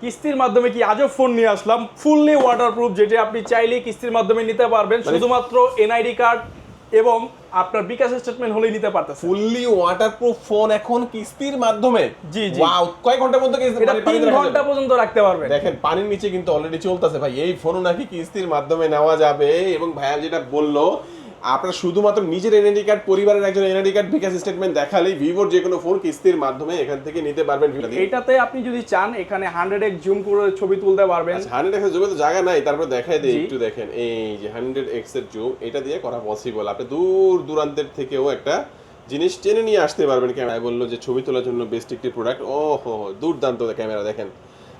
কিস্তির মাধ্যমে কি আজব ফোন নিয়ে আসলাম? ফুললি ওয়াটারপ্রুফ যেটা আপনি চাইলে কিস্তির মাধ্যমে নিতে পারবেন। মানে- শুধুমাত্র এনআইডি কার্ড এবং আপনার বিকাশ স্টেটমেন্ট হলেই নিতে পারতেছেন। ফুললি ওয়াটারপ্রুফ ফোন এখন কিস্তির মাধ্যমে? জি, জি। ওয়াও কয় ঘণ্টার মধ্যে কিস্তি এটা মানে পানিতে তিন ঘণ্টা পর্যন্ত রাখতে পারবে দেখেন পানির নিচে কিন্তু অলরেডি চলতেছে। ভাই এই ফোনও নাকি কিস্তির মাধ্যমে নেওয়া যাবে। এবং ভাইয়া যেটা বলল আপনার শুধুমাত্র নিজের এনআইডি কার্ড পরিবারের একজন এনআইডি কার্ড বিকাশ স্টেটমেন্ট দেখালেই ভিভোর যে কোনো ফোন কিস্তির মাধ্যমে এখান থেকে নিতে পারবেন এটাতে আপনি যদি চান এখানে হান্ড্রেড এক্স জুম করে ছবি তুলতে পারবেন। হান্ড্রেড এক্সের জুমে তো জায়গা নাই তারপর দেখাই দিই একটু দেখেন। এই যে হান্ড্রেড এক্সের জুম এটা দিয়ে করা পসিবল আপনি দূর দূরান্তের থেকেও একটা জিনিস টেনে নিয়ে আসতে পারবেন। ক্যামেরায় বলল যে ছবি তোলার জন্য বেস্ট একটি প্রোডাক্ট ও হো, দুর্দান্ত ক্যামেরা দেখেন।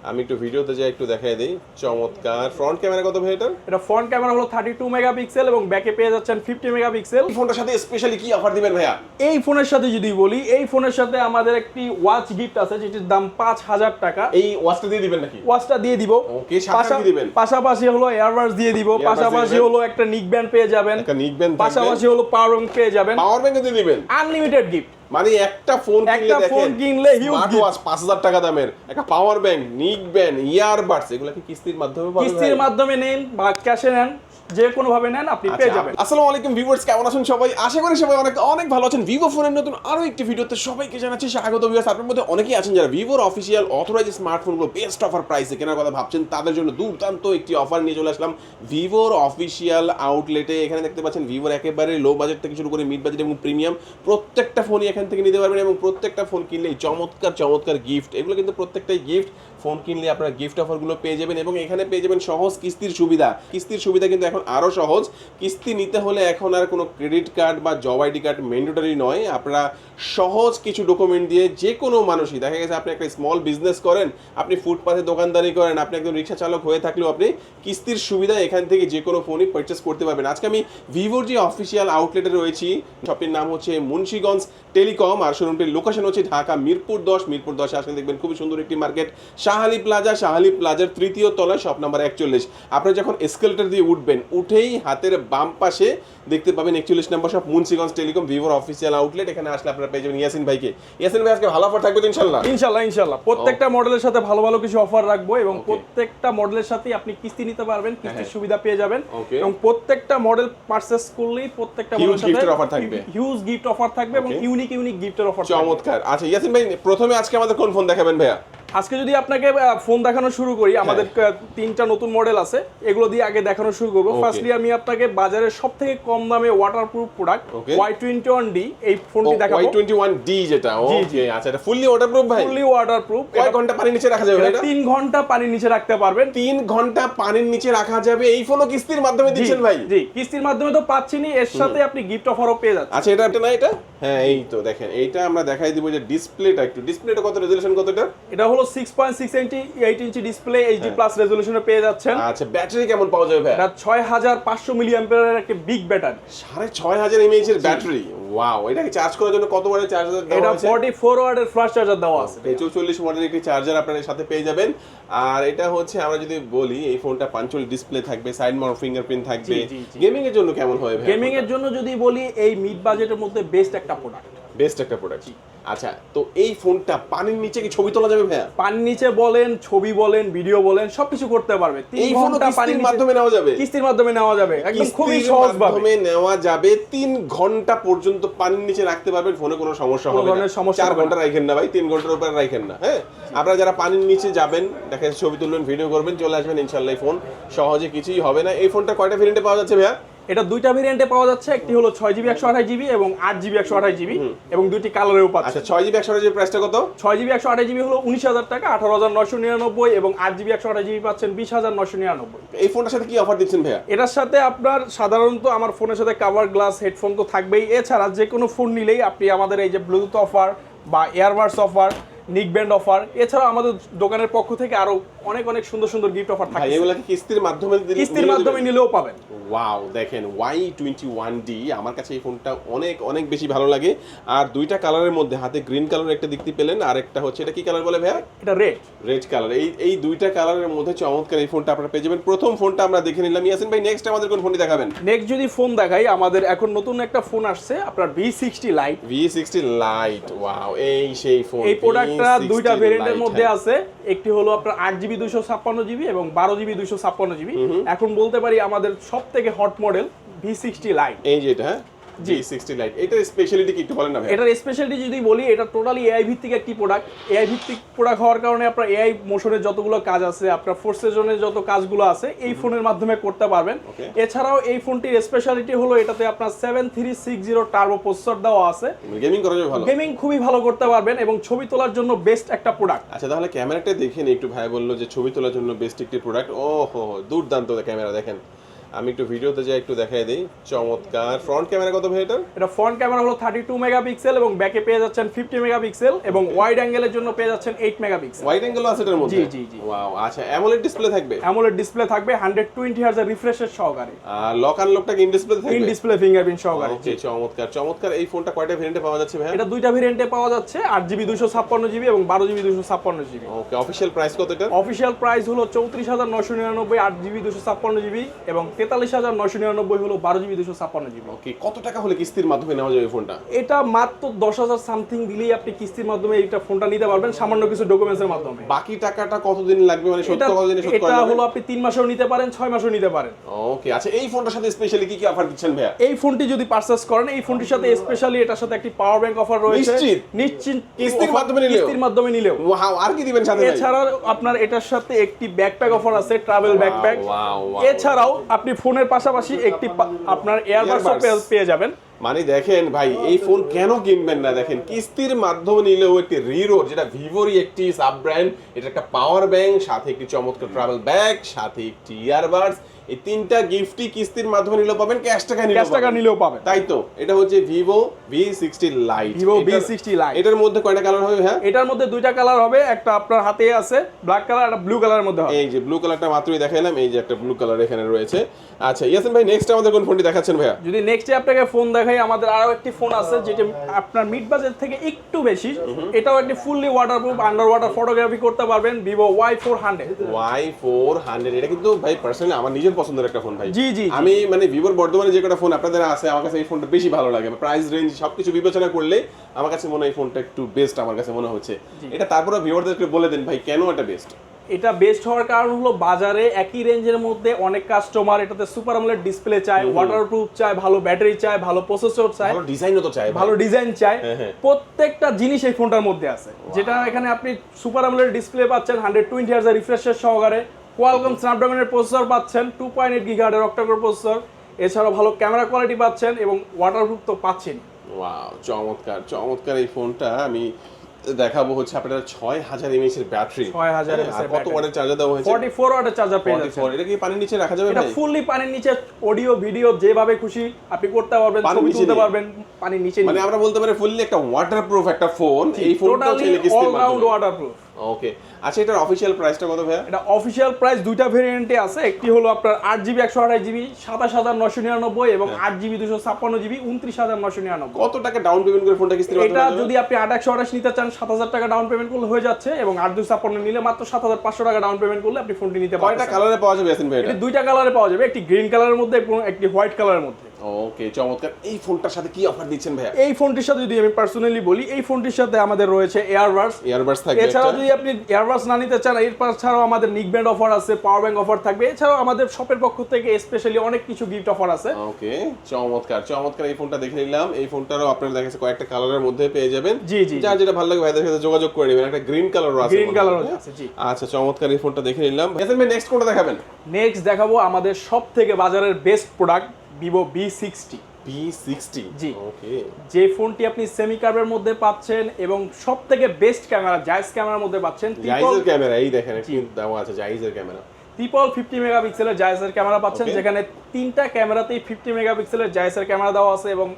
আমি একটু ভিডিওতে যাই একটু দেখাই দিই। চমৎকার। ফ্রন্ট ক্যামেরা কত ভাই এটার? এটা ফ্রন্ট ক্যামেরা হলো থার্টি টু মেগাপিক্সেল এবং ব্যাকে পেয়ে যাচ্ছেন ফিফটি মেগাপিক্সেল এই ফোনটার সাথে স্পেশালি কি অফার দিবেন ভাইয়া? এই ফোনের সাথে যদি বলি এই ফোনের সাথে আমাদের একটি ওয়াচ গিফট আছে যেটির দাম পাঁচ হাজার টাকা। এই ওয়াচটা দিয়ে দিবেন নাকি? ওয়াচটা দিয়ে দিব। Okay, সাথে দিবেন? পাশাপাশি হলো এয়ারবাডস দিয়ে দিব পাশাপাশি। হলো একটা নিক ব্যান্ড পেয়ে যাবেন। একটা নিকবেন পাশাপাশি হলো পাওয়ার ব্যাংক পেয়ে যাবেন। পাওয়ার ব্যাংক দিয়ে দিবেন। আনলিমিটেড গিফট মানে একটা ফোন কিনলে ফোন কিনলে হিউজ। ওয়াচ পাঁচ হাজার টাকা দামের একটা power bank neck band earbuds এগুলো কি কিস্তির মাধ্যমে কিস্তির মাধ্যমে নেন বা ক্যাশে নেন যে কোনো ভাবে নেন আপনি পেয়ে আচ্ছা, যাবেন। আসসালামু আলাইকুম ভিউয়ার্স কেমন আছেন সবাই? আশা করি সবাই অনেক অনেক ভালো আছেন। ভিভো ফোনের নতুন আরও একটি ভিডিওতে সবাইকে জানাচ্ছি স্বাগত ভিউয়ার্স। আপনার মধ্যে অনেকেই আছেন যারা ভিভোর অফিসিয়াল অথরাইজ স্মার্টফোনগুলো বেস্ট অফার প্রাইসে কেনার কথা ভাবছেন তাদের জন্য দুর্দান্ত একটি অফার নিয়ে চলে আসলাম ভিভোর অফিসিয়াল আউটলেটে এখানে দেখতে পাচ্ছেন ভিভোর একেবারে লো বাজেট থেকে শুরু করে মিড বাজেট এবং প্রিমিয়াম প্রত্যেকটা ফোনই এখান থেকে নিতে পারবেন এবং প্রত্যেকটা ফোন কিনলেই চমৎকার চমৎকার গিফট এগুলো কিন্তু প্রত্যেকটাই গিফট ফোন কিনলে আপনারা গিফট অফারগুলো পেয়ে যাবেন এবং এখানে পেয়ে যাবেন সহজ কিস্তির সুবিধা। কিস্তির সুবিধা কিন্তু এখন আরও সহজ। কিস্তি নিতে হলে এখন আর কোনো ক্রেডিট কার্ড বা জব আইডি কার্ড ম্যান্ডেটরি নয়। আপনারা সহজ কিছু ডকুমেন্ট দিয়ে যে কোনো মানুষই, দেখা গেছে আপনি একটা স্মল বিজনেস করেন, আপনি ফুটপাথে দোকানদারি করেন, আপনি একজন রিক্সা চালক হয়ে থাকলেও আপনি কিস্তির সুবিধা এখান থেকে যে কোনো ফোনই পারচেস করতে পারবেন। আজকে আমি ভিভোর যে অফিসিয়াল আউটলেটে রয়েছি শপটির নাম হচ্ছে মুন্সীগঞ্জ টেলিকম আর শোরুমটির লোকেশন হচ্ছে ঢাকা মিরপুর দশ। মিরপুর দশে আসলে দেখবেন খুবই সুন্দর একটি মার্কেট শাহালি প্লাজা শাহালি প্লাজার তৃতীয় তলায় শপ নাম্বার একচল্লিশ। আপনি যখন এসকেলেটার দিয়ে উঠবেন উঠেই হাতের বাম পাশে দেখতে পাবেন একচল্লিশ নম্বর শপ মুন্সিগঞ্জ টেলিকম ভিভোর অফিসিয়াল আউটলেট এখানে আসলে আপনারা পেয়ে যাবেন ইয়াসিন ভাইকে। ইয়াসিন ভাই আজকে ভালো অফার থাকবে ইনশাল্লাহ ইনশাল্লাহ ইনশাল্লাহ প্রত্যেকটা মডেলের সাথে ভালো ভালো কিছু অফার রাখব এবং প্রত্যেকটা মডেলের সাথে আপনি কিস্তি নিতে পারবেন কিস্তির হ্যাঁ। সুবিধা পেয়ে যাবেন। এবং প্রত্যেকটা মডেল পারচেস করলেই প্রত্যেকটা মডেলের সাথে gift-এর থাকবে। হিউজ গিফট অফার থাকবে এবং ইউনিক ইউনিক গিফটের অফার চমৎকার। আচ্ছা ইয়াসিন ভাই প্রথমে আজকে আমাদের কোন ফোন দেখাবেন ভাইয়া? আজকে যদি আপনাকে ফোন দেখানো শুরু করি হ্যাঁ। আমাদের তিনটা নতুন মডেল আছে এগুলো দিয়ে আগে দেখানো শুরু করব। ফার্স্টলি আমি আপনাকে বাজারের সব থেকে কম দামে waterproof product Y twenty one D এই ফোনটি দেখাবো। ওয়াই টোয়েন্টি ওয়ান ডি যেটা ওকে আচ্ছা এটা ফুললি ওয়াটারপ্রুফ ভাই? ফুললি ওয়াটারপ্রুফ কয় ঘণ্টা পানির নিচে রাখা যাবে এটা তিন ঘণ্টা পানির নিচে রাখতে পারবেন। তিন ঘণ্টা পানির নিচে রাখা যাবে এই ফোনও কিস্তির মাধ্যমে দিচ্ছেন ভাই? জি কিস্তির মাধ্যমে তো পাচ্ছিনি এর সাথে আপনি গিফট অফারও পেয়ে যাচ্ছেন। আচ্ছা এটা একটা না এটা? হ্যাঁ এই তো দেখেন এইটা আমরা দেখাই দিব যে ডিসপ্লেটা একটু। ডিসপ্লেটা কত রেজুলেশন কত এটা এটা হলো six point six inch eight inch display. HD plus রেজলিউশনে পেয়ে যাচ্ছেন। আচ্ছা ব্যাটারি কেমন পাওয়া যাবে ভাই? এটা ছয় হাজার পাঁচশো মিলি অ্যাম্পিয়ারের একটা বিগ ব্যাটারি সাড়ে ছয় হাজার এমএইচ এর ব্যাটারি? ওয়াও এটাকে চার্জ করার জন্য কত ওয়াটের চার্জার দেওয়া হয়েছে? ফর্টি ফোর ওয়ার্ডের ফ্লাশ চার্জার দেওয়া আছে। চৌচল্লিশ মডেলের একটি চার্জার আপনার এর সাথে পেয়ে যাবেন। আর এটা হচ্ছে আমরা যদি বলি এই ফোনটা পাঞ্চল ডিসপ্লে থাকবে সাইড মাউন্ট ফিঙ্গারপ্রিন্ট থাকবে। গেমিং এর জন্য কেমন হবে গেমিং এর জন্য যদি বলি এই মিড বাজেটের মধ্যে বেস্ট একটা প্রোডাক্ট বেস্ট একটা প্রোডাক্ট আচ্ছা তো এই ফোনটা পানির নিচে কি ছবি তোলা যাবে ভাইয়া? পানির নিচে বলেন ছবি বলেন ভিডিও বলেন সবকিছু করতে পারবে। এই ফোনও ঘণ্টা পানির মাধ্যমে নেওয়া যাবে? কিস্তির মাধ্যমে নেওয়া যাবে। একদম খুবই সহজ ভাবে নেওয়া যাবে। তিন ঘণ্টা পর্যন্ত পানির নিচে রাখতে পারবেন ফোনে কোনো সমস্যা হবে না। সমস্যা চার ঘণ্টা রাখেন না ভাই তিন ঘণ্টার উপরে রাখেন না হ্যাঁ? আপনারা যারা পানির নিচে যাবেন দেখেন ছবি তুলবেন ভিডিও করবেন চলে আসবেন ইনশাল্লাহ এই ফোন। সহজে কিছুই হবে না। এই ফোনটা কয়টা ভেরিয়েন্টে পাওয়া যাচ্ছে ভাইয়া? এটা দুইটা ভেরিয়েন্টে পাওয়া যাচ্ছে। একটি হলো ছয় জিবি একশো আঠাশ জিবি এবং আট জিবি একশো আঠাশ জিবি এবং দুইটি কালারেও পাচ্ছে। আচ্ছা ছয় জিবি একশো জিবি প্রাইসটা কত? ছয় জিবি একশো আঠাশ জিবি হলো উনিশ হাজার টাকা আঠারো হাজার নশো নিরানব্বই এবং আট জিবি একশো আঠাশ জিবি পাচ্ছেন বিশ হাজার নশো নিরানব্বই। এই ফোনটার সাথে কি অফার দিচ্ছেন ভাইয়া? এটার সাথে আপনার সাধারণত আমার ফোনের সাথে কাভার গ্লাস হেডফোন তো থাকবেই। এছাড়া যে কোনো ফোন নিলেই আপনি আমাদের এই যে ব্লুটুথ অফার বা earbuds offer neck band offer এছাড়া আমাদের দোকানের পক্ষ থেকে আরও অনেক অনেক সুন্দর সুন্দর গিফট অফার থাকে এগুলা কি কিস্তির মাধ্যমে কিস্তির মাধ্যমে নিলেও পাবেন। ওয়াও দেখেন ওয়াই টোয়েন্টি ওয়ান ডি আমার কাছে এই ফোনটা অনেক অনেক বেশি ভালো লাগে। আর দুইটা কালারের মধ্যে হাতে গ্রিন কালার একটা দেখতে পেলেন আর একটা হচ্ছে এটা কি কালার বলে ভাইয়া? এটা রেড রেড কালার এই এই দুইটা কালারের মধ্যে চমৎকার এই ফোনটা আপনারা পেয়ে যাবেন। প্রথম ফোনটা আমরা দেখে নিলাম। ইয়াসিন ভাই নেক্সট আমাদের কোন ফোনটি দেখাবেন? নেক্সট যদি ফোন দেখাই আমাদের এখন নতুন একটা ফোন আসছে আপনার V sixty lite V sixty lite wow এই সেই ফোন এই প্রোডাক্টটি 60 দুইটা ভেরিয়েন্টের মধ্যে। আছে। একটি হলো আপনার আট জিবি দুইশো ছাপ্পান্ন জিবি এবং বারো জিবি দুইশো ছাপ্পান্ন জিবি এখন বলতে পারি আমাদের সব থেকে hot model V sixty lite এই যেটা হ্যাঁ? জি সিক্সটি লাইট এটার স্পেশালিটি কি একটু বলেন না ভাই এটার স্পেশালিটি যদি বলি এটা টোটালি এআই ভিত্তিক একটি প্রোডাক্ট এআই ভিত্তিক প্রোডাক্ট হওয়ার কারণে আপনার এআই মোশনের যতগুলো কাজ আছে আপনার ফোর সেজনের যত কাজগুলো আছে এই ফোনের মাধ্যমে করতে পারবেন। এছাড়াও এই ফোনটির স্পেশালিটি হলো এটাতে আপনার seven three six zero turbo processor দেওয়া আছে। গেমিং করা যাবে ভালো। গেমিং খুবই ভালো করতে পারবেন এবং ছবি তোলার জন্য বেস্ট একটা প্রোডাক্ট আচ্ছা তাহলে ক্যামেরাটা দেখে নি একটু ভাই বলল যে ছবি তোলার জন্য বেস্ট একটি প্রোডাক্ট ও হো, দুর্দান্ত ক্যামেরা দেখেন। আমি একটু ভিডিওতে যাই একটু দেখাই দিই। চমৎকার। ফ্রন্ট ক্যামেরা কত ভাই এটার এটা ফ্রন্ট ক্যামেরা হলো থার্টি টু মেগাপিক্সেল এবং ব্যাকে পেয়ে যাচ্ছেন ফিফটি মেগাপিক্সেল এবং ওয়াইড অ্যাঙ্গেলের জন্য পেয়ে যাচ্ছেন এইট মেগাপিক্সেল ওয়াইড অ্যাঙ্গেল আছে এটার মধ্যে? জি, জি, জি। ওয়াও আচ্ছা অ্যামোলেড ডিসপ্লে থাকবে? অ্যামোলেড ডিসপ্লে থাকবে হান্ড্রেড টোয়েন্টি হার্জের রিফ্রেশের সহকারে। আর লক আনলকটা কি ইন ডিসপ্লে থাকবে? ইন ডিসপ্লে ফিঙ্গারপ্রিন্ট সহকারে ওকে চমৎকার চমৎকার। এই ফোনটা কয়টা ভেরিয়েন্টে পাওয়া যাচ্ছে ভাই এটা দুইটা ভেরিয়েন্টে পাওয়া যাচ্ছে আট জিবি দুশো ছাপ্পান্ন জিবি এবং বারো জিবি দুশো ছাপ্পান্ন জিবি ওকে অফিশিয়াল প্রাইস কত এটা? অফিসিয়াল প্রাইস হলো চৌত্রিশ হাজার নশো নিরানব্বই আট জিবি দুশো ছাপ্পান্ন জিবি এবং তেতাল্লিশ হাজার নশো নিরানব্বই হলো বারো জিবি দুশো ছাপ্পান্ন জিবি। ওকে কত টাকা হলে কিস্তির মাধ্যমে নেওয়া যাবে ফোনটা? এটা মাত্র দশ হাজার সামথিং দিলেই আপনি কিস্তির মাধ্যমে এইটা ফোনটা নিতে পারবেন সামান্য কিছু ডকুমেন্টসের মাধ্যমে। বাকি টাকাটা কতদিন লাগবে? মানে সত্তর কতদিনে শোধ এটা হলো আপনি তিন মাসেও নিতে পারেন ছয় মাসেও নিতে পারেন। ওকে আচ্ছা এই ফোনটার সাথে স্পেশালি কি কি অফার দিচ্ছেন ভাইয়া? এই ফোনটি যদি পারচেস করেন এই ফোনটির সাথে স্পেশালি এটার সাথে একটি পাওয়ার ব্যাংক অফার রয়েছে। নিশ্চিত? নিশ্চিত কিস্তির মাধ্যমে নিলেও? কিস্তির মাধ্যমে নিলেও। ওয়াও আর কি দিবেন সাথে ভাই? এছাড়াও আপনার এটার সাথে একটি ব্যাকপ্যাক অফার আছে ট্রাভেল ব্যাকপ্যাক এছাড়াও আপনি ফোনের পাশাপাশি একটি আপনার এয়ারবাডসও Earbuds। পেয়ে যাবেন মানে দেখেন ভাই এই ফোন কেন কিনবেন না? দেখেন কিস্তির মাধ্যমে নিলেও একটি রিরো যেটা ভিভোরই একটি সাব ব্র্যান্ড এটা একটা পাওয়ার ব্যাংক সাথে একটি চমৎকার ট্রাভেল ব্যাগ সাথে একটি ইয়ারবাডস এই তিনটা গিফটই কিস্তির মাধ্যমে নিলেও পাবেন ক্যাশ টাকা নিলেও ক্যাশ টাকা নিলেও পাবেন। তাই তো? এটা হচ্ছে Vivo V sixty lite Vivo V60 lite এটার মধ্যে কয়টা কালার হবে হ্যাঁ এটার মধ্যে দুইটা কালার হবে একটা আপনার হাতে আছে ব্ল্যাক কালার একটা ব্লু কালারের মধ্যে হবে। এই যে ব্লু কালারটা মাত্রই দেখাইলাম এই যে একটা ব্লু কালার এখানে রয়েছে। আচ্ছা ইয়াসিন ভাই নেক্সট আমাদের কোন ফোনটি দেখাচ্ছেন ভাইয়া? যদি নেক্সট আপনাকে ফোন দেখাই আমাদের আরও একটি ফোন আছে যেটা আপনার মিড বাজেট থেকে একটু বেশি। এটাও একটি fully waterproof under water photography করতে পারবেন Vivo Y four hundred Y four hundred এটা কিন্তু ভাই পার্সোনালি আমার নিজের পছন্দের একটা ফোন ভাই। জি, জি, জি। আমি মানে ভিভোর বর্তমানে যে কটা ফোন আপনাদের আছে আমার কাছে এই ফোনটা বেশি ভালো লাগে। প্রাইস রেঞ্জ সবকিছু বিবেচনা করলে আমার কাছে মনে হয় এই ফোনটা একটু বেস্ট আমার কাছে মনে হচ্ছে। এটা তারপরে ভিউয়ারদেরকে বলে দেন ভাই কেন এটা বেস্ট এটা বেস্ট হওয়ার কারণ হলো বাজারে একই রেঞ্জের মধ্যে অনেক কাস্টমার এটাতে সুপার আমলেট ডিসপ্লে চায় ওয়াটারপ্রুফ চায় ভালো ব্যাটারি চায় ভালো প্রসেসর চায় ভালো ডিজাইনও তো চাই ভালো ডিজাইন চায়। হ্যাঁ, হ্যাঁ। প্রত্যেকটা জিনিস এই ফোনটার মধ্যে আছে। যেটা এখানে আপনি সুপার আমলেট ডিসপ্লে পাচ্ছেন হান্ড্রেড টোয়েন্টি হাজার রিফ্রেশের সহকারে। কোয়ালকম স্ন্যাপড্রাগনের প্রসেসর পাচ্ছেন টু পয়েন্ট এইট গিগার্ডের অক্টাকোর প্রসেসর এছাড়াও ভালো ক্যামেরা কোয়ালিটি পাচ্ছেন এবং ওয়াটারপ্রুফ তো পাচ্ছেন ওয়াও চমৎকার চমৎকার এই ফোনটা আমি দেখাবো হচ্ছে আপনার ছয় হাজার এমএইচ এর ব্যাটারি 6000 আর mAh কত। ওয়াটের চার্জার দেওয়া হয়েছে? ফর্টি ফোর ওয়াটের চার্জার পেয়ে যাচ্ছেন। এটা কি পানির নিচে রাখা যাবে এটা ফুললি পানির নিচে অডিও ভিডিও যেভাবে খুশি আপনি করতে পারবেন ছবি তুলতে পারবেন পানির নিচে মানে আমরা বলতে পারি ফুললি একটা ওয়াটারপ্রুফ একটা ফোন এই ফোনটা হচ্ছে অলরাউন্ড কিস্তির অল ওয়াটারপ্রুফ ওকে আচ্ছা এটার অফিসিয়াল প্রাইসটা কত ভাইয়া? এটা অফিসিয়াল প্রাইস দুইটা ভেরিয়েন্টে আছে। একটি হলো আপনার আট জিবি একশো আঠাশ জিবি সাতাশ হাজার নশো নিরানব্বই এবং হ্যাঁ। আট জিবি দুশো ছাপ্পান্ন জিবি উনত্রিশ হাজার নশো নিরানব্বই। কত টাকা ডাউন পেমেন্ট করে ফোনটা মাধ্যমে এটা যদি আপনি আট একশো আঠাশ নিতে চান সাত হাজার টাকা ডাউন পেমেন্ট করলে হয়ে যাচ্ছে এবং আট দুশো ছাপ্পান্ন নিলে মাত্র সাত হাজার পাঁচশো টাকা ডাউন পেমেন্ট করলে আপনি ফোনটি নিতে কয়টা পারবেন কালারে পাওয়া যাবে ভাই এটা? দুইটা কালারে পাওয়া যাবে একটি গ্রিন কালারের মধ্যে এবং একটি হোয়াইট কালারের মধ্যে। ওকে চমৎকার। এই ফোনটার সাথে কি অফার দিচ্ছেন ভাইয়া? এই ফোনটির সাথে যদি আমি পার্সোনালি বলি এই ফোনটির সাথে আমাদের রয়েছে এয়ারবাডস ইয়ারবাডস থাকবে এছাড়াও যদি আপনি এয়ারবাস না নিতে চান এরপর ছাড়াও আমাদের নিক ব্যান্ড অফার আছে পাওয়ার ব্যাংক অফার থাকবে। এছাড়াও আমাদের শপের পক্ষ থেকে স্পেশালি অনেক কিছু গিফট অফার আছে। ওকে চমৎকার চমৎকার এই ফোনটা দেখে নিলাম। এই ফোনটারও আপনার দেখা যাচ্ছে কয়েকটা কালারের মধ্যে পেয়ে যাবেন। জি, জি, যার যেটা ভালো লাগে ভাইদের সাথে যোগাযোগ করে নেবেন। একটা গ্রিন কালারও আছে মনে হয়, হ্যাঁ? আছে, জি। আচ্ছা চমৎকার এই ফোনটা দেখে নিলাম। ভাই নেক্সট কোনটা দেখাবেন? নেক্সট দেখাবো আমাদের সব থেকে বাজারের best product Vivo V sixty V sixty G. Okay যে ফোনটি আপনি সেমি কার্ভের মধ্যে পাচ্ছেন এবং সব থেকে বেস্ট ক্যামেরা জাইস ক্যামেরার মধ্যে পাচ্ছেন জাইজের ক্যামেরা এই দেখেন দেওয়া আছে জাইজের ক্যামেরা ট্রিপল ফিফটি মেগাপিক্সেলের জাইসের ক্যামেরা পাচ্ছেন. যেখানে তিনটা ক্যামেরাতেই ফিফটি মেগাপিক্সেলের জাইসের ক্যামেরা দেওয়া আছে এবং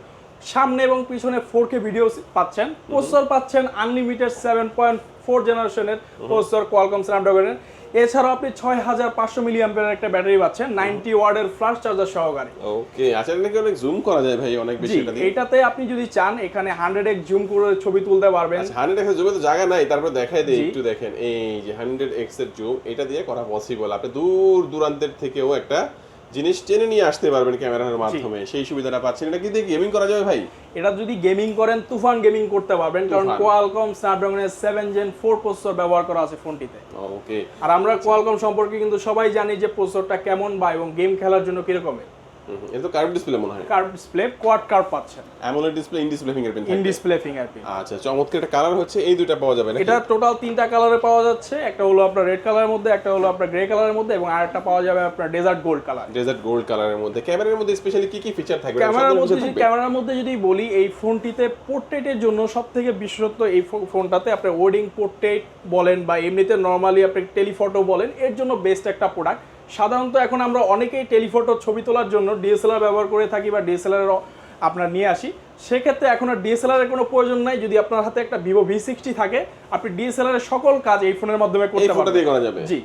সামনে এবং পিছনে ফোর কে ভিডিও পাচ্ছেন। প্রসেসর পাচ্ছেন আনলিমিটেড সেভেন পয়েন্ট ফোর জেনারেশনের প্রসেসর কোয়ালকম স্ন্যাপড্রাগনের এছাড়াও আপনি ছয় হাজার পাঁচশো মিলি একটা ব্যাটারি পাচ্ছেন নাইনটি ওয়ার্ডের ফ্লাশ চার্জার সহকারে। ওকে আচ্ছা নাকি অনেক জুম করা যায় ভাই অনেক বেশি এটাতে আপনি যদি চান এখানে হান্ড্রেড এক্স জুম করে ছবি তুলতে পারবেন। হান্ড্রেড এক্স জুমে তো জায়গা নাই তারপর দেখাই দিই একটু দেখেন এই যে হান্ড্রেড এক্সের জুম এটা দিয়ে করা পসিবল আপনি দূর দূরান্তের থেকেও একটা জিনিস টেনে নিয়ে আসতে পারবেন ক্যামেরার মাধ্যমে সেই সুবিধাটা পাচ্ছেন। এটা কি দিয়ে গেমিং করা যাবে ভাই? এটা যদি গেমিং করেন তুফান গেমিং করতে পারবেন কারণ কোয়ালকম স্ন্যাপড্রাগনের সেভেন জেন ফোর প্রসেসর ব্যবহার করা আছে ফোনটিতে। ওকে আর আমরা কোয়ালকম সম্পর্কে কিন্তু সবাই জানি যে প্রসেসরটা কেমন বা এবং গেম খেলার জন্য কিরকমের। এটা তো কার্ভ ডিসপ্লে মনে হয়। কার্ভ ডিসপ্লে কোয়াড কার্ভ পাচ্ছেন। AMOLED display in display fingerprint in display fingerprint আচ্ছা চমৎকার একটা কালার হচ্ছে এই দুইটা পাওয়া যাবে নাকি? এটা টোটাল তিনটা কালারে পাওয়া যাচ্ছে একটা হলো আপনার রেড কালারের মধ্যে একটা হলো আপনার গ্রে কালারের মধ্যে এবং আরেকটা পাওয়া যাবে আপনার desert gold colour desert gold কালারের মধ্যে। ক্যামেরার মধ্যে স্পেশালি কি কি ফিচার থাকবে? ক্যামেরার মধ্যে যদি ক্যামেরার মধ্যে যদি বলি এই ফোনটিতে পোর্ট্রেটের জন্য সব থেকে বিশেষত্ব এই ফোনটাতে আপনার ওয়েডিং পোর্ট্রেট বলেন বা এমনিতে নর্মালি আপনি টেলিফটো বলেন এর জন্য বেস্ট একটা প্রোডাক্ট সাধারণত এখন আমরা অনেকেই টেলিফটো ছবি তোলার জন্য ডিএসএলআর ব্যবহার করে থাকি বা ডিএসএলআর আপনার নিয়ে আসি। সেক্ষেত্রে এখন আর ডিএসএলআর এর কোনো প্রয়োজন নাই। যদি আপনার হাতে একটা ভিভো ভি সিক্সটি থাকে আপনি ডিএসএলআর এর সকল কাজ এই ফোনের মাধ্যমে করতে পারবেন। জি।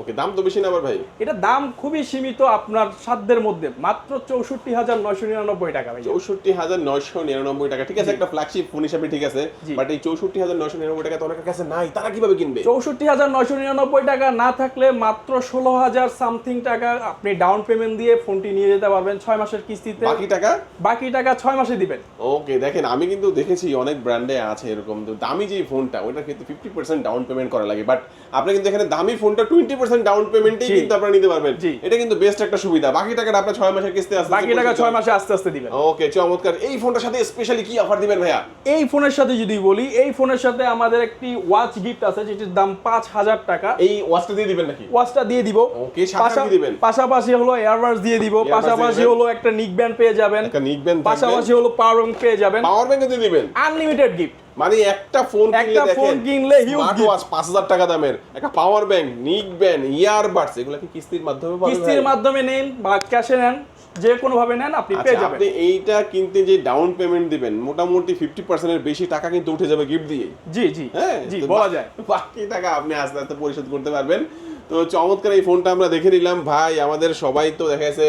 ওকে দাম তো বেশি না আবার ভাই? এটা দাম খুবই সীমিত আপনার সাধ্যের মধ্যে মাত্র চৌষট্টি হাজার নয়শো নিরানব্বই টাকা ভাই। চৌষট্টি হাজার নয়শো নিরানব্বই টাকা ঠিক আছে একটা ফ্ল্যাগশিপ ফোন হিসাবে ঠিক আছে বাট এই চৌষট্টি হাজার নয়শো নিরানব্বই টাকা তো অনেকের কাছে নাই তারা কীভাবে কিনবে? চৌষট্টি হাজার নয়শো নিরানব্বই টাকা না থাকলে মাত্র ষোলো হাজার সামথিং টাকা আপনি ডাউন পেমেন্ট দিয়ে ফোনটি নিয়ে যেতে পারবেন ছয় মাসের কিস্তিতে। বাকি টাকা? বাকি টাকা ছয় মাসে দিবেন। ওকে দেখেন আমি কিন্তু দেখেছি অনেক ব্র্যান্ডে আছে এরকম দামি যে ফোনটা ওটার ক্ষেত্রে ফিফটি পার্সেন্ট ডাউন পেমেন্ট করা লাগে বাট আপনি কিন্তু এখানে দামি ফোনটা টোয়েন্টি পার্সেন্ট ডাউন পেমেন্টেই কিন্তু আপনারা নিতে পারবেন। এটা কিন্তু বেস্ট একটা সুবিধা। বাকি টাকাটা আপনার ছয় মাসের কিস্তি বাকি টাকা ছয় মাসে আস্তে আস্তে দিবেন। ওকে চমৎকার। এই ফোনটার সাথে স্পেশালি কি অফার দিবেন ভাইয়া? এই ফোনের সাথে যদি বলি এই ফোনের সাথে আমাদের একটি ওয়াচ গিফট আছে যেটির দাম পাঁচ হাজার টাকা। এই ওয়াচটা দিয়ে দিবেন নাকি? ওয়াচটা দিয়ে দিব। সাথে দিবেন? পাশাপাশি হলো এয়ারবাস দিয়ে দিব। পাশাপাশি। হলো একটা নিক ব্যান্ড পেয়ে যাবেন। একটা পাশাপাশি হলো পাওয়ার ব্যাংক পেয়ে যাবেন। পাওয়ার ব্যাংক দিয়ে দিবেন। আনলিমিটেড গিফট মানে একটা ফোন একটা ফোন কিনলে স্মার্ট ওয়াচ পাঁচ হাজার টাকা দামের একটা পাওয়ার ব্যাংক নিক ব্যান্ড ইয়ারবাডস এগুলো কি কিস্তির মাধ্যমে পাবেন কিস্তির মাধ্যমে নেন বা ক্যাশে নেন যে কোনো ভাবে নেন আপনি আচ্ছা পেয়ে যাবেন। আপনি এইটা কিনতে যে ডাউন পেমেন্ট দিবেন মোটামুটি ফিফটি পার্সেন্টের বেশি টাকা কিন্তু উঠে যাবে গিফট দিয়ে জি জি হ্যাঁ জি বলা যায়। বাকি টাকা আপনি আস্তে আস্তে পরিশোধ করতে পারবেন। তো চমৎকার এই ফোনটা আমরা দেখে নিলাম। ভাই আমাদের সবাই তো দেখা গেছে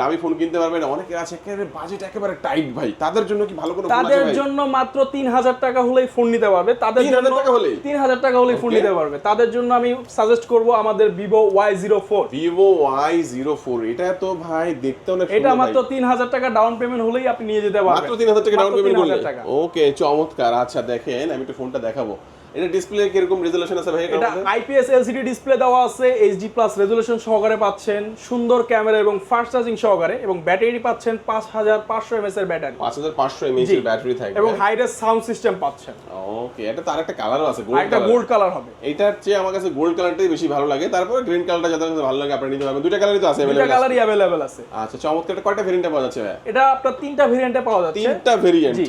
দামি ফোন কিনতে পারবে না অনেকে আছে একেবারে বাজেট একেবারে টাইট ভাই। তাদের জন্য কি ভালো কোনো তাদের জন্য মাত্র তিন হাজার টাকা হলেই ফোন নিতে পারবে। তাদের 3000 জন্য টাকা হলেই? তিন হাজার টাকা হলেই ফোন নিতে পারবে। তাদের জন্য আমি সাজেস্ট করব আমাদের Vivo Y zero four Vivo Y zero four এটা তো ভাই দেখতে অনেক এটা মাত্র। তিন হাজার টাকা ডাউন পেমেন্ট হলেই আপনি নিয়ে যেতে পারবেন। মাত্র তিন হাজার টাকা ডাউন পেমেন্ট করলে 3,000 টাকা। ওকে চমৎকার। আচ্ছা দেখেন আমি একটু ফোনটা দেখাবো। এটা ডিসপ্লে কীরকম রেজুলেশন আছে ভাই এটা আইপিএস এলসিডি ডিসপ্লে দেওয়া আছে এইচডি প্লাস রেজুলেশন সহকারে পাচ্ছেন সুন্দর ক্যামেরা এবং ফাস্ট চার্জিং সহকারে এবং ব্যাটারি পাচ্ছেন পাঁচ হাজার পাঁচশো এমএস এর ব্যাটারি পাঁচ হাজার পাঁচশো এমএইচ জি। এর ব্যাটারি থাকবে। এবং হাইরেস সাউন্ড সিস্টেম পাচ্ছেন। ওকে এটা তো আরেকটা কালারও আছে গোল্ড একটা কালার গোল্ড কালার হবে। এইটার চেয়ে আমার কাছে গোল্ড কালারটাই বেশি ভালো লাগে। তারপরে গ্রিন কালারটা যাদের ভালো লাগে আপনি নিতে পারবেন। দুইটা কালারই তো আছে available আছে। কালারই অ্যাভেলেবেল আছে। আচ্ছা চমৎকার। এটা কয়টা ভেরিয়েন্টে পাওয়া যাচ্ছে ভাই এটা আপনার তিনটা ভেরিয়েন্টে পাওয়া যাচ্ছে। তিনটা ভেরিয়েন্ট জি।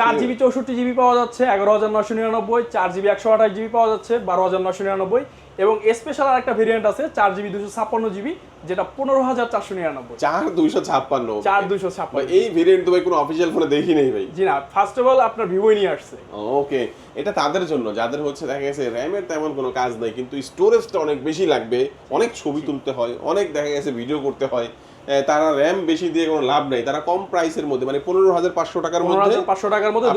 চার জিবি চৌষট্টি জিবি পাওয়া যাচ্ছে এগারো হাজার নশো নিরানব্বই চার জিবি একশো আঠাশ জিবি পাওয়া যাচ্ছে বারো হাজার নশো নিরানব্বই। এবং স্পেশাল আর একটা ভেরিয়েন্ট আছে চার জিবি দুশো ছাপ্পান্ন জিবি যেটা পনেরো হাজার চারশো নিরানব্বই। চার দুইশো ছাপ্পান্ন। চার দুশো ছাপ্পান্ন। এই ভেরিয়েন্ট তো ভাই কোনো অফিসিয়াল ফোনে দেখি নেই ভাই। জি না ফার্স্ট অফ অল আপনার ভিভোই নিয়ে আসছে। ওকে এটা তাদের জন্য যাদের হচ্ছে দেখা গেছে র্যামের তেমন কোনো কাজ নেই কিন্তু স্টোরেজটা অনেক বেশি লাগবে অনেক ছবি তুলতে হয় অনেক দেখা গেছে ভিডিও করতে হয়। তারা র্যাম বেশি দিয়ে কোনো লাভ নাই। তারা কম প্রাইসের মধ্যে মানে পনেরো হাজার পাঁচশো টাকার মধ্যে পাঁচশো টাকার মধ্যে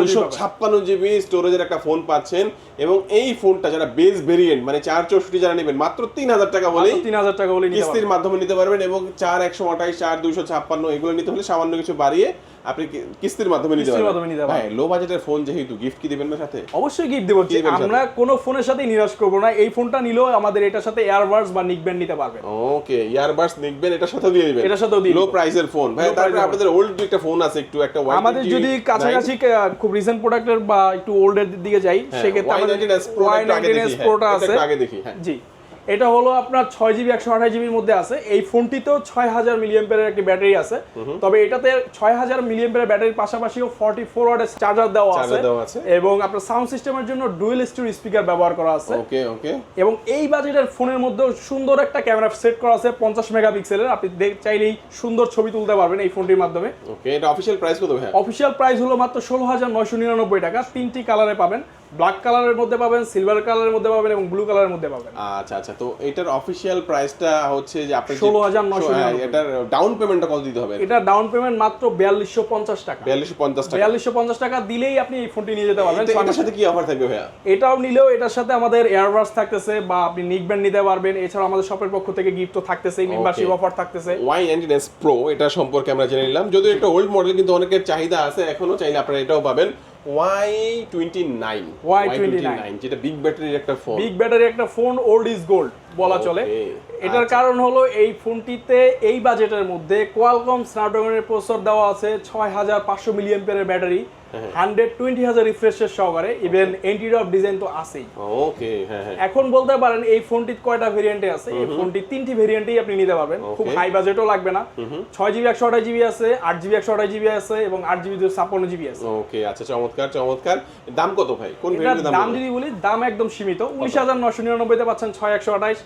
দুশো ছাপ্পান্ন জিবি স্টোরেজের একটা ফোন পাচ্ছেন এবং এই ফোনটা যারা বেস ভেরিয়েন্ট মানে চার চৌষট্টি যারা নেবেন মাত্র তিন হাজার টাকা বলে তিন হাজার টাকা বলে কিস্তির মাধ্যমে নিতে পারবেন এবং চার একশো আঠাইশ চার দুইশো ছাপ্পান্ন এগুলো নিতে হলে সামান্য কিছু বাড়িয়ে আপনি কিস্তির মাধ্যমে নিতে কিস্তির মাধ্যমে নিতে ভাই পারবেন। লো বাজেটের ফোন যেহেতু গিফট কি দিবেন না সাথে? অবশ্যই গিফট দেবো? আমরা কোনো ফোনের সাথে নিরাশ করব না। এই ফোনটা নিলেও আমাদের এটার সাথে এয়ারবাডস বা নিক ব্যান্ড নিতে পারবেন। ওকে ইয়ারবাডস নিকবেন এটার সাথে দিয়ে দিবেন। এটার সাথেও দিয়ে লো প্রাইসের ফোন ভাই তারপরে আপনাদের ওল্ড একটা ফোন আছে একটু একটা আমাদের যদি কাছাকাছি খুব রিসেন্ট প্রোডাক্টের বা একটু ওল্ডের দিকে যাই হ্যাঁ, সেক্ষেত্রে আমাদের Y19s Pro টা ওয়াই আগে নাইনটিন দেখি, এস হ্যাঁ, প্রোটা আছে। আগে দেখি, হ্যাঁ। জি। এটা হলো আপনার ছয় জিবি একশো আঠাশ জিবির মধ্যে আছে। এই ফোনটিতেও ছয় হাজার মিলিয়াম্পের একটি ব্যাটারি আছে। তবে এটাতে ছয় হাজার মিলিয়াম্পের ব্যাটারির পাশাপাশিও ফর্টি ফোর ওয়াটের চার্জার দেওয়া আছে। এবং আপনার সাউন্ড সিস্টেমের জন্য ডুয়েল স্টোর স্পিকার ব্যবহার করা আছে। ওকে ওকে এবং এই বাজেটের ফোনের মধ্যেও সুন্দর একটা ক্যামেরা সেট করা আছে পঞ্চাশ মেগাপিক্সেলের আপনি চাইলেই সুন্দর ছবি তুলতে পারবেন এই ফোনটির মাধ্যমে। ওকে এটা অফিসিয়াল প্রাইস কত ভাই অফিসিয়াল প্রাইস হলো মাত্র ষোলো হাজার নয়শো নিরানব্বই টাকা। তিনটি কালারে পাবেন। ব্ল্যাক কালারের মধ্যে পাবেন সিলভার কালারের মধ্যে পাবেন এবং ব্লু কালারের মধ্যে পাবেন। আচ্ছা আচ্ছা তো এটার অফিসিয়াল প্রাইসটা হচ্ছে যে আপনি যে- 16,999 হ্যাঁ, এটার ডাউন পেমেন্টটা কত দিতে হবে? এটা ডাউন পেমেন্ট মাত্র বিয়াল্লিশশো পঞ্চাশ টাকা। বিয়াল্লিশশো পঞ্চাশ টাকা। বিয়াল্লিশশো পঞ্চাশ টাকা দিলেই আপনি এই ফোনটি নিয়ে যেতে পারবেন। এটার সাথে কি অফার থাকবে ভাইয়া? এটাও নিলেও এটার সাথে আমাদের এয়ারবাস থাকতেছে বা আপনি নিক ব্যান্ড নিতে পারবেন। এছাড়া আমাদের শপের পক্ষ থেকে গিফটও থাকতেছে মেম্বারশিপ অফার থাকতেছে। ওয়াই নাইনটিন এস প্রো এটা সম্পর্কে আমরা জেনে নিলাম। যদিও একটা ওল্ড মডেল কিন্তু অনেকের চাহিদা আছে এখনও চাইলে আপনারা এটাও পাবেন। ওয়াই টোয়েন্টি নাইন Y29 যেটা বিগ ব্যাটারির একটা ফোন বিগ ব্যাটারি একটা ফোন ওল্ড ইজ গোল্ড বলা চলে। এটার কারণ হলো এই ফোনটিতে এই বাজেটের মধ্যে কোয়ালকম স্ন্যাপড্রাগনের প্রসেসর দেওয়া আছে ছয় হাজার পাঁচশো মিলিয়ন ব্যাটারি। হান্ড্রেড টোয়েন্টি হাজার রিফ্রেশের সহকারে ইভেন এন্টিরিয়র ডিজাইন তো আছেই। ওকে হ্যাঁ হ্যাঁ। এখন বলতে পারেন এই ফোনটি কয়টা ভেরিয়েন্টে আছে? এই ফোনটি তিনটি ভেরিয়েন্টেই আপনি নিতে পারবেন। খুব. হাই বাজেটও লাগবে না। ছয় জিবি একশো আঠাশ জিবি আছে আট জিবি একশো আঠাশ জিবি আছে এবং আট জিবি ছাপ্পান্ন জিবি আছে। ওকে আচ্ছা চমৎকার চমৎকার। দাম কত ভাই? কোন দাম দাম যদি বলি দাম একদম সীমিত। উনিশ হাজার নশো নিরানব্বইতে পাচ্ছেন ছয় একশো আঠাশ।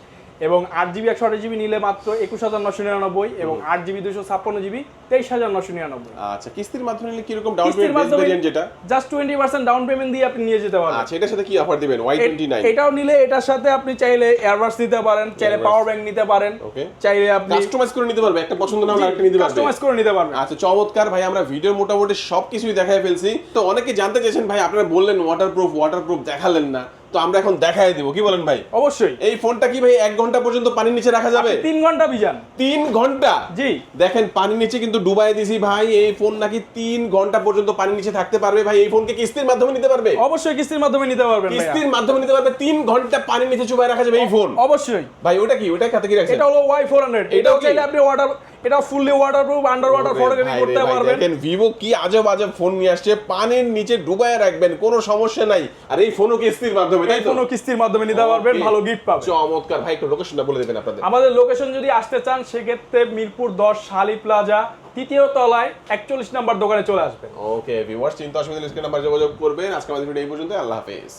এবং আট জিবি একশো আঠাশ জিবি নিলে মাত্র একুশ হাজার নশো নিরানব্বই এবং আট জিবি দুশো ছাপ্পান্ন জিবি তেইশ হাজার নশো নিরানব্বই। আচ্ছা কিস্তির মাধ্যমে নিলে কীরকম ডাউন পেমেন্ট যেটা? Just twenty percent down payment দিয়ে আপনি নিয়ে যেতে পারবেন আচ্ছা এটার সাথে কি অফার দিবেন? ওয়াই টোয়েন্টি নাইন এটাও নিলে এটার সাথে আপনি চাইলে এয়ারবাস নিতে পারেন চাইলে পাওয়ার ব্যাংক নিতে পারেন ওকে চাইলে আপনি কাস্টমাইজ করে নিতে পারবে একটা পছন্দ না হলে আরেকটা নিতে পারবে। কাস্টমাইজ করে নিতে পারবেন আচ্ছা চমৎকার ভাই আমরা ভিডিও মোটামুটি সবকিছুই দেখাই ফেলছি। তো অনেকে জানতে চেয়েছেন ভাই আপনারা বললেন ওয়াটারপ্রুফ ওয়াটারপ্রুফ দেখালেন না। তো আমরা এখন দেখাই দিব কি বলেন ভাই? অবশ্যই। এই ফোনটা কি ভাই এক ঘণ্টা পর্যন্ত পানির নিচে রাখা যাবে? তিন ঘণ্টা বিজান তিন ঘণ্টা? জি। দেখেন পানির নিচে কিন্তু ডুবাই দিছি ভাই এই ফোন নাকি তিন ঘণ্টা পর্যন্ত পানির নিচে থাকতে পারবে ভাই এই ফোনকে কিস্তির মাধ্যমে নিতে পারবে? অবশ্যই কিস্তির মাধ্যমে নিতে পারবে কিস্তির মাধ্যমে নিতে পারবে তিন ঘণ্টা পানির নিচে চুবাই রাখা যাবে এই ফোন। অবশ্যই। ভাই ওটা কি? ওটা কাতে কি রাখছেন? এটা হলো ওয়াই ফোর হান্ড্রেড এটাও? চাইলে আপনি ওয়াটার এটা fully waterproof under water photography করতে পারবেন। দেখেন ভিভো কি আজব আজব ফোন নিয়ে আসছে পানির নিচে ডুবায় রাখবেন কোনো সমস্যা নাই। আর এই ফোনও কিস্তির মাধ্যমে তাই কোনো কিস্তির মাধ্যমে নিতে পারবেন ভালো গিফট পাবেন। চমৎকার। ভাই একটু লোকেশনটা বলে দেবেন আপনাদের। আমাদের লোকেশন যদি আসতে চান সেক্ষেত্রে মিরপুর দশ শালি প্লাজা তৃতীয় তলায় একচল্লিশ নাম্বার দোকানে চলে আসবেন। ওকে ভিউয়ার্স চিন্তা অসুবিধা স্ক্রিন নাম্বার যোগাযোগ করবেন। আজকে আমাদের ভিডিও এই পর্যন্ত আল্লাহ হাফেজ।